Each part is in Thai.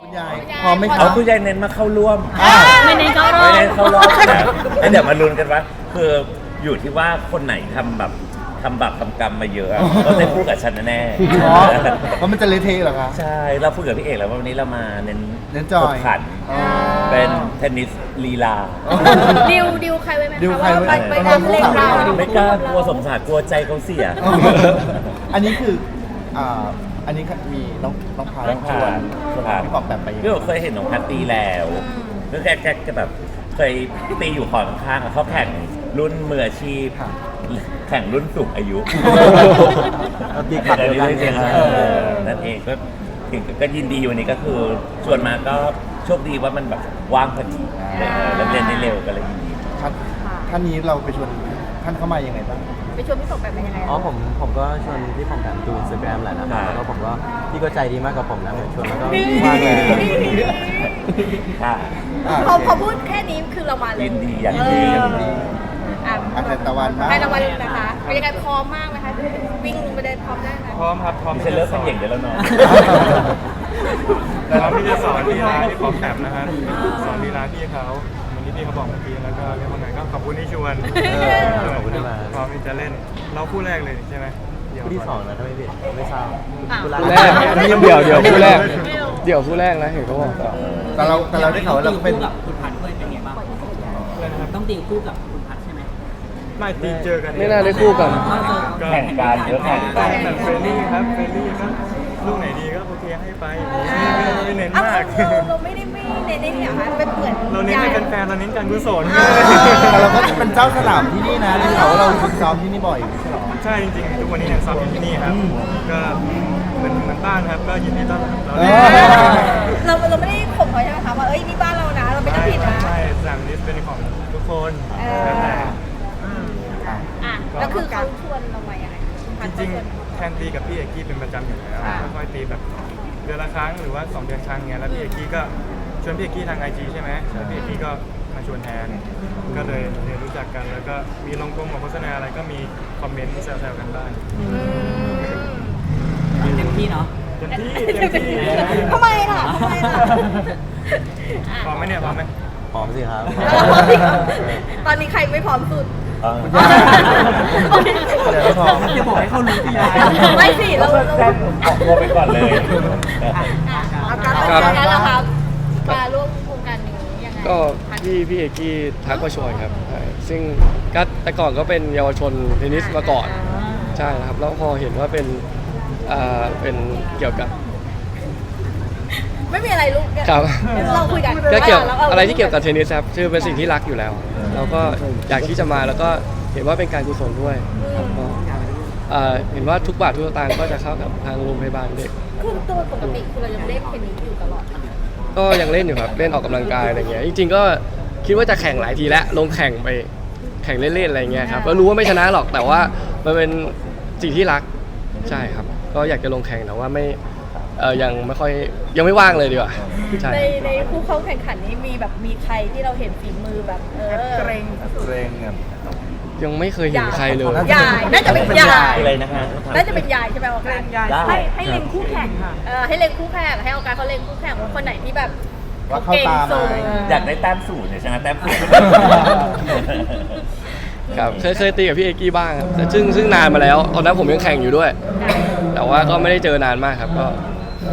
คุณยายพร้อมไหมครัเอาบผู้ใหญ่เน้นมาเข้าร่วมไม่เน้นเข้ารอบ ไม่เน้นเข้ารอบนะแล้วเดี๋ยวมาลุ้นกันว่าคืออยู่ที่ว่าคนไหนทำแบบทำบาปทำกรรมมาเยอะอะก็ได้คู่กับฉันแน่อ๋อเพราะมันจะเละเทะเหรอคะ ใช่เราพูดกับพี่เอกแล้วว่าวันนี้เรามาเน้นเน้นจอยกดขันอ๋อ เป็นเทนนิสลีลา ดิวดิวใครไว้ไหมดิวคะใครว่าไว้ ไปไปประมาณทำเล่นเราคู่ไม่กล้ากลัวสงสารกลัวใจเขาเสีย อันนี้คืออ่า อันนี้มีน้องน้องพายน้องพายชวนชวนครับพี่ปอกแบบไปพี่บอกเคยเห็นน้องพัตตีแล้วก็แกแกแกแบบเคยตีอยู่ขอข้างๆอะเขาแข่งรุ่นมืออาชีพ ค่ะ แข่งรุ่นสูงอายุดีขับเดียวกันเดียวกันเออนั่นเองก็ก็ยินดีวันนี้ก็คือชวนมาก็โชคดีว่ามันแบบว่างพอดีเออแล้วเรียนได้เร็วก็เลยยินดี ท่านท่านนี้เราไปชวนท่านเข้ามายังไงบ้าง ไปชวนพี่ตกแบบเป็นยังไงอ๋อผมผมก็ชวนพี่ผมแบบดูอินสตาแกรมแหละนะครับแล้วก็ผมก็พี่ก็ใจดีมากกับผมนะเหมือนชวนแล้วก็ว่างเลยค่ะอ่าพอโอเคพอพูดแค่นี้คือเรามาเลยยินดีอย่างดีเอย่างดีอะอาจารย์ตะวันบ้างให้รางวัลนะคะเป็นยังไงพร้อมมากไหมคะวิ่งลงไปเดินพร้อมได้ไหมพร้อมครับพร้อมดิฉันเลิกขันเหย่งเดี๋ยวแล้วเนาะพร้อมที่จะสอนลีลาที่พร้อมแบบนะฮะสอนลีลาพี่เขาเหมือนที่พี่เขาบอกเมื่อกี้แล้วก็เรียกว่าไงก็ขอบคุณที่ชวนขอบคุณที่มาพร้อ มที่จะเล่น เราคู่แรกเลยใช่ไหมเดี๋ยวคู่ที่สองนะถ้าไม่ผิดไม่ทราบอะคู่คู่แรกอันนี้ยังเดี่ยวเดี่ยวคู่แรก เดี่ยวคู่แรกนะเห็นเขาบอกแต่เราแต่เราได้ข่าวว่าเราก็เป็นกับคุณพัดด้วยเป็นไงบ้างอะไรนะครับต้องตีคู่กับคุณพัดใช่ไหมไม่ตีเจอกันไม่น่าได้คู่กันต้องเจอก็แข่งกันเยอะแข่งกันแบบเฟรนลี่ครับเฟรนลี่ก็ลูกไหนดีก็โอเคให้ไปไม่เน้นอะมากเราเราไม่ได้ไม่เน้นในนี่เหรอคะเป็นเหมือน ฟนๆเราเน้นการกุศลแต่เราก็เป็นเจ้าสนามที่นี่นะได้ข่าวว่าเราฝึกซ้อมที่นี่บ่อยไม่ใช่เหรอใช่จริงๆทุกวันนี้ยังซ้อมอยู่ที่นี่ครับก็เหมือนเหมือนบ้านครับก็ยินดีต้อนรับเราเอได้อเราเราไม่ได้ข่มเขาใช่ไหมคะว่าเอ้ยนี่บ้านเรานะเราไม่ต้องผิดนะใช่สนามนี้เป็นของทุกคนเออแล้วแต่อะแล้วคือเขาชวนเรามาอย่างไรจริงๆแทนตีกับพี่เอกกี้เป็นประจำอยู่แล้วไม่ค่อยตีแบบเดือนละครั้งหรือว่าสองเดือนครั้งเงี้ยแล้วพี่เอกกี้ก็ช วนพี่เอกกี้ทางไอจีใช่ไหมแล้วพี่เอกกี้ก็มาชวนแทน ก็เลยเรียนรู้จักกัน แล้วก็มีลงกลมของโฆษณาอะไรก็มีคอมเมนต์แซวๆกันบ้างเต็มที่เนาะเต็มที่เต็มที่ทำไมล่ะทำไมล่ะพร้อมไหมเนี่ยพร้อมไหมพร้อมสิครับ ตอนนี้ใครไม่พร้อมสุดเออเดี๋ยวไม่พอจะบอกให้เขารู้ทีไรไม่สิเราเราแจ้งออกตัวไปก่อนเลยอาการเป็นยังไงแล้วครับ ก็พี่พี่เอกกี้ทักมาชวนครับใช่ซึ่งก็แต่ก่อนก็เป็นเยาวชนเทนนิสมาก่อนใช่ครับ แล้วพอเห็นว่าเป็นอ่าเป็นเกี่ยวกับไม่มีอะไรลูกครับ เราคุยกันก็เกี่ยวราอะไรที่เกี่ยวกับเทนนิสครับคือเป็นสิ่งที่รักอยู่แล้ว เราก็อยากที่จะมาแล้วก็เห็นว่าเป็นการกุศลด้วยครับก็อ่าเห็นว่าทุกบาททุกสตางค์ก็จะเข้ากับทางโรงพยาบาลเด็ก คือตัวปกติคือเรายังเล่นเทนนิสอยู่ตลอด ก็ยังเล่นอยู่ครับ เล่นออกกำลังกายอะไรเงี้ย จริง ๆ ก็คิดว่าจะแข่งหลายทีแล้ว ลงแข่งไปแข่งเล่นๆอะไรเงี้ยครับก็รู้ว่าไม่ชนะหรอก แต่ว่ามันเป็นสิ่งที่รัก ใช่ครับ ก็อยากจะลงแข่งแต่ว่าไม่ เออยังไม่ค่อยยังไม่ว่างเลยดีกว่า ใช่ในในผู้เข้าแข่งขันนี้มีแบบมีใครที่เราเห็นฝีมือแบบเออ เกรงเรงเนี่ย ยังไม่เคยเห็นใครเลย ยายน่าจะเป็นยายอะไรนะฮะน่าจะเป็นยายใช่ไหมออกการได้ให้ให้เล็งคู่แข่งค่ะ เออให้เล็งคู่แข่งให้ออกการเขาเล็งคู่แข่งว่าคนไหนที่แบบว่าเข้าตาไหมอยากได้แต้มสูตรเนี่ยชนะแต้มสูตรครับเคยเคยตีกับพี่เอกกี้บ้างครับแต่ซึ่งซึ่งนานมาแล้ว ตอนนั้นผมยังแข่งอยู่ด้วย แต่ว่าก็ไม่ได้เจอนานมากครับ ก็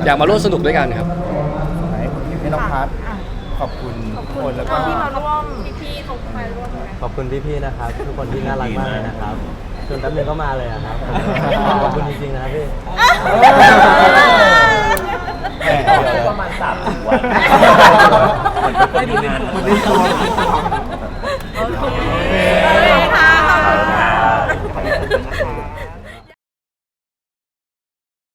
อยากมาร่วมสนุกด้วยกันครับไหนให้น้องพัดขอบคุณ ทุกคนแล้วก็ที่มาร่วมพี่ๆเขามาร่วมนะขอบคุณพี่ๆนะครับ ทุกคนที่น่ารักมากเลยนะครับจนแป๊บนึงก็มาเลยอะครับขอบคุณจริงๆนะครับพี่ประมาณสามวัน ไม่มีเป็นงานคนที่ตัว